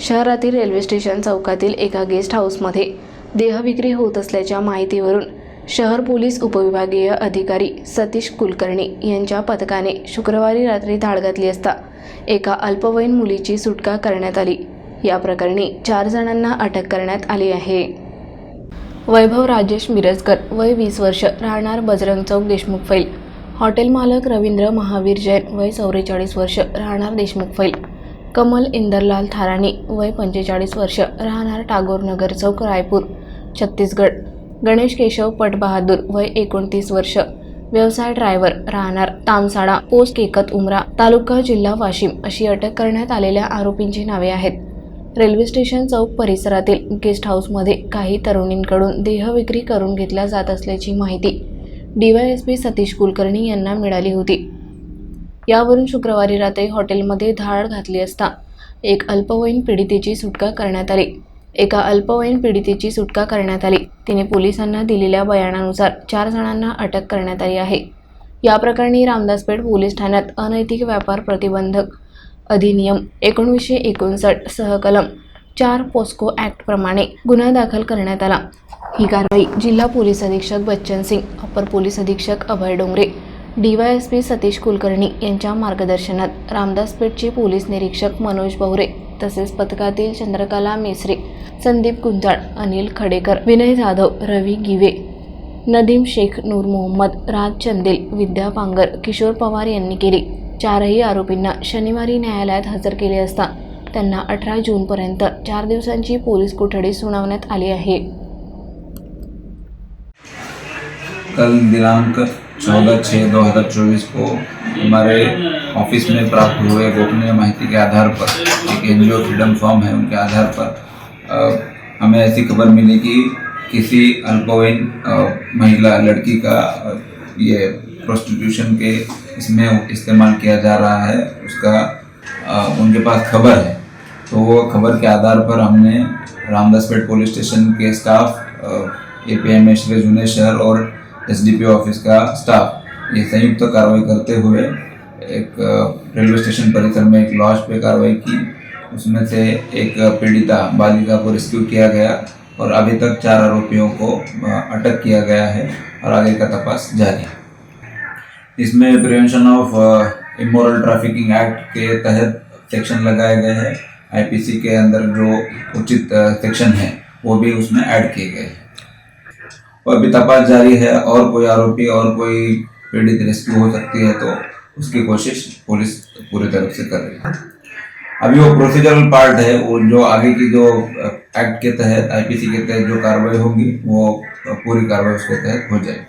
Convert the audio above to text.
शहरातील railway station चौकातील एका गेस्ट हाऊसमध्ये देहविक्री होत असल्याच्या माहितीवरून शहर पोलीस उपविभागीय अधिकारी सतीश कुलकर्णी यांच्या पथकाने शुक्रवारी रात्री धाड घातली असता एका अल्पवयीन मुलीची सुटका करण्यात आली. या प्रकरणी चार जणांना अटक करण्यात आली आहे. वैभव राजेश मिरजकर वय वीस वर्ष राहणार बजरंग चौक देशमुख फैल. हॉटेल मालक रवींद्र महावीर जैन वय चौवेचाळीस वर्ष राहणार देशमुख फैल. कमल इंदरलाल थाराणी वय पंचेचाळीस वर्ष राहणार टागोर नगर चौक रायपूर छत्तीसगड. गणेश केशव पटबहादूर वय एकोणतीस वर्ष. व्यवसाय ड्रायव्हर राहणार तामसाडा पोस्ट केकत उमरा तालुका जिल्हा वाशिम अशी अटक करण्यात आलेल्या आरोपींची नावे आहेत. रेल्वे स्टेशन चौक परिसरातील गेस्ट हाऊसमध्ये काही तरुणींकडून देहविक्री करून घेतल्या जात असल्याची माहिती डीवायएसपी सतीश कुलकर्णी यांना मिळाली होती. यावरून शुक्रवारी रात्री हॉटेलमध्ये धाड घातली असता एक अल्पवयीन पीडितेची सुटका करण्यात आली. एका अल्पवयीन पीडितेची सुटका करण्यात आली. तिने पोलिसांना दिलेल्या बयानानुसार चार जणांना अटक करण्यात आली आहे. या प्रकरणी रामदासपेठ पोलीस ठाण्यात अनैतिक व्यापार प्रतिबंधक अधिनियम एकोणीसशे एकोणसाठ सहकलम चार पोस्को ॲक्टप्रमाणे गुन्हा दाखल करण्यात आला. ही कारवाई जिल्हा पोलीस अधीक्षक बच्चन सिंग अपर पोलीस अधीक्षक अभय डोंगरे डीवायएसपी सतीश कुलकर्णी यांच्या मार्गदर्शनात रामदासपेठचे पोलीस निरीक्षक मनोज बहुरे तसेच पथकातील चंद्रकला मेसरे संदीप गुंजाळ अनिल खडेकर विनय जाधव रवी गिवे नदीम शेख नूर मोहम्मद राज चंदेल विद्या पांगर किशोर पवार यांनी केली. चारही आरोपींना शनिवारी न्यायालयात हजर केले असता त्यांना अठरा जूनपर्यंत चार दिवसांची पोलीस कोठडी सुनावण्यात आली आहे. कल दिनांक 14 छः दो हज़ार चौबीस को हमारे ऑफ़िस में प्राप्त हुए गोपनीय माहिती के आधार पर एक एन जी फ्रीडम फॉर्म है उनके आधार पर अ, हमें ऐसी खबर मिली कि किसी अल्पवयीन महिला लड़की का ये प्रोस्टिट्यूशन के इसमें इस्तेमाल किया जा रहा है उसका अ, उनके पास खबर है। तो वो खबर के आधार पर हमने रामदासपेट पुलिस स्टेशन के स्टाफ ए पी एम एशरे जूनियर शहर और एस डी पी ऑफ़िस का स्टाफ। ये संयुक्त कार्रवाई करते हुए एक रेलवे स्टेशन परिसर में एक लॉज पे कार्रवाई की। उसमें से एक पीड़िता बालिका को रेस्क्यू किया गया और अभी तक चार आरोपियों को अटक किया गया है और आगे का तपास जारी इसमें prevention of immoral trafficking act के तहत सेक्शन लगाए गए हैं। आईपीसी के अंदर जो उचित सेक्शन है, वो भी उसमें ऐड किए गए हैं। और अभी तपास जारी है और कोई आरोपी और कोई पीड़ित रेस्क्यू हो सकती है तो उसकी कोशिश पुलिस पूरी तरफ़ से कर रही है। अभी वो प्रोसीजरल पार्ट है, वो जो आगे की जो एक्ट के तहत आईपीसी के तहत जो कार्रवाई होगी, वो पूरी कार्रवाई उसके तहत हो जाएगी।